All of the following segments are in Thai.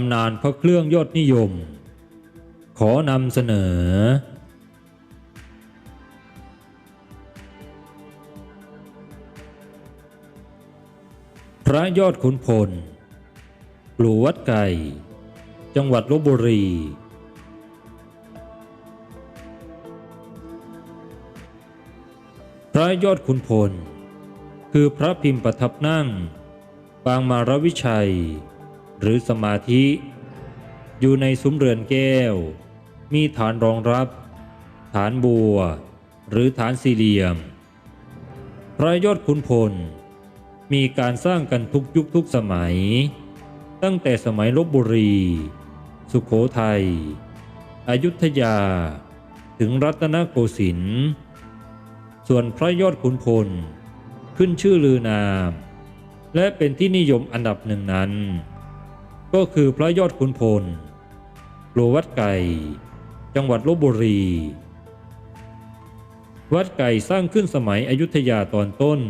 ำนานพระเครื่องยอดนิยม ขอนำเสนอ พระยอดขุนพลปลูวัดไก่ จังหวัดลบบุรี พระยอดขุนพล คือพระพิมพ์ประทับนั่ง ปางมารวิชัย หรือสมาธิ อยู่ในซุ้มเรือนแก้ว มีฐานรองรับ ฐานบัว หรือฐานสี่เหลี่ยม พระยอดขุนพล มีการสร้างกันทุกยุคทุกสมัย ตั้งแต่สมัยลบบุรี สุขโขทัยอยุธยา ถึงรัตนโกสินทร์ส่วนพระยอดขุนพล ขึ้นชื่อลือนาม และเป็นที่นิยมอันดับหนึ่งนั้น ก็คือพระยอดขุนพลปลูวัดไก่ จังหวัดลบบุรี วัดไก่สร้างขึ้นสมัยอยุธยาตอนต้น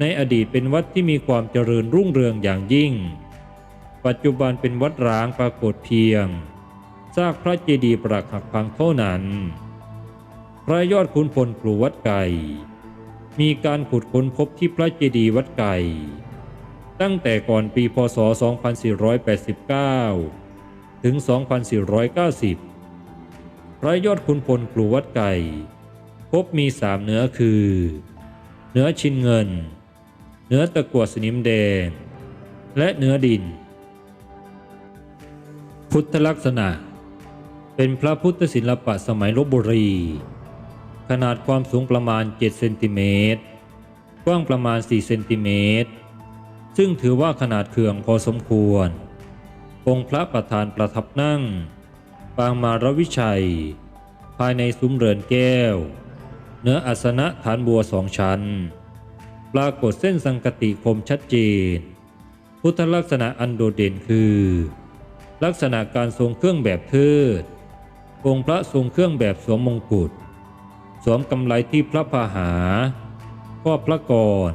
ในอดีตเป็นวัดที่มีความเจริญรุ่งเรืองอย่างยิ่ง ปัจจุบันเป็นวัดร้างปรากฏเพียงซากพระเจดีย์ปรักหักพังเท่านั้น พระยอดขุนพลปลูวัดไก่ มีการขุดค้นพบที่พระเจดีย์วัดไก่ ตั้งแต่ก่อนปีพศ 2489 ถึง 2490 พระยอดขุนพลปลูวัดไก่ พบมีสามเนื้อคือ เนื้อชินเงิน เนื้อตะกั่วสนิมแดง และเนื้อดิน พุทธลักษณะ เป็นพระพุทธศิลปะสมัยลบบุรี ขนาดความสูงประมาณ 7 เซนติเมตร กว้างประมาณ 4 เซนติเมตร ซึ่งถือว่าขนาดเขื่องพอสมควร องค์พระประธานประทับนั่ง ปางมารวิชัย ภายในซุ้มเรือนแก้ว เนื้ออาสนะฐานบัวสองชั้น ปรากฏเส้นสังกติคมชัดเจน พุทธลักษณะอันโดดเด่นคือ ลักษณะการทรงเครื่องแบบเทิด องค์พระทรงเครื่องแบบสวมมงกุฎสวมกำไลที่พระพาหาข้อพระกร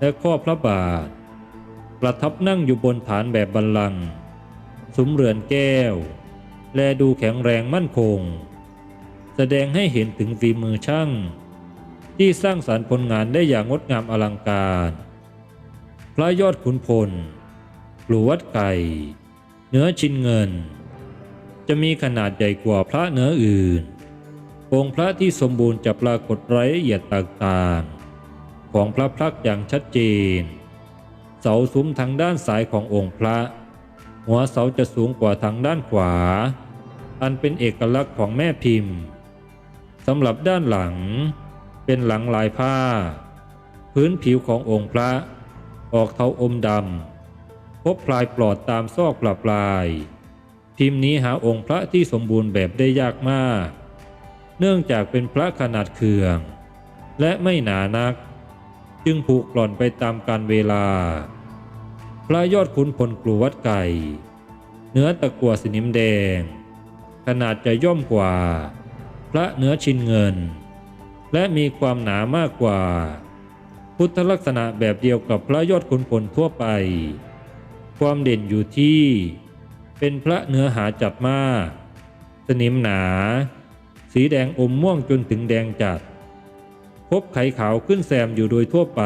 และข้อพระบาท ประทับนั่งอยู่บนฐานแบบบัลลังก์สุมเรือนแก้ว และดูแข็งแรงมั่นคง แสดงให้เห็นถึงฝีมือช่าง ที่สร้างสารรค์ผลงานได้อย่างงดงามอลังการ พระยอดขุนพลปลูวัดไก่ เนื้อชินเงิน จะมีขนาดใหญ่กว่าพระเนื้ออื่น องค์พระที่สมบูรณ์จะปรากฏรายละเอียดต่างๆ ของพระพักตร์อย่างชัดเจน เสาซุ้มทางด้านซ้ายขององค์พระ หัวเสาจะสูงกว่าทางด้านขวา อันเป็นเอกลักษณ์ของแม่พิมพ์สำหรับด้านหลัง เป็นหลังลายผ้า พื้นผิวขององค์พระ ออกเทาอมดำพบปลายปลอดตามซอกปลาปลาย พิมพ์นี้หาองค์พระที่สมบูรณ์แบบได้ยากมาก เนื่องจากเป็นพระขนาดเคือง และไม่หนานัก จึงผูกกร่อนไปตามกาลเวลา พระยอดขุนพลกลูวัดไก่ เนื้อตะกัวสนิมแดง ขนาดจะย่อมกว่า พระเนื้อชินเงิน และมีความหนามากกว่า พุทธลักษณะแบบเดียวกับพระยอดขุนพลทั่วไป ความเด่นอยู่ที่ เป็นพระเนื้อหาจัดมาก สนิมหนา สีแดงอมม่วงจนถึงแดงจัด พบไขขาวขึ้นแซมอยู่โดยทั่วไป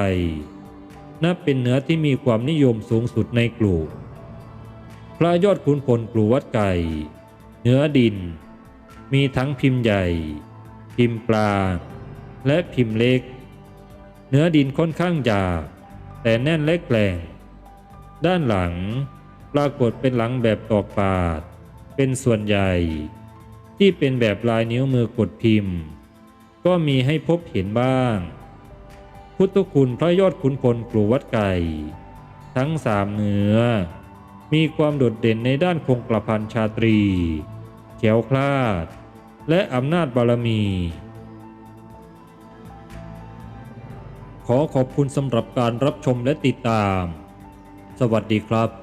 นับเป็นเนื้อที่มีความนิยมสูงสุดในกลุ่ม พระยอดขุนพลกลูวัดไก่ เนื้อดิน มีทั้งพิมพ์ใหญ่ พิมพ์ปลา และพิมพ์เล็ก เนื้อดินค่อนข้างหยาบแต่แน่นและแกร่ง ด้านหลังปรากฏเป็นหลังแบบตอกปาด เป็นส่วนใหญ่ ที่เป็นแบบลายนิ้วมือกดพิมพ์ ก็มีให้พบเห็นบ้าง พุทธคุณพระยอดขุนพลกลูวัดไก่ ทั้งสามเนื้อ มีความโดดเด่นในด้านคงกระพันชาตรีเขียวคลาด และอำนาจบารมี ขอขอบคุณสำหรับการรับชมและติดตาม สวัสดีครับ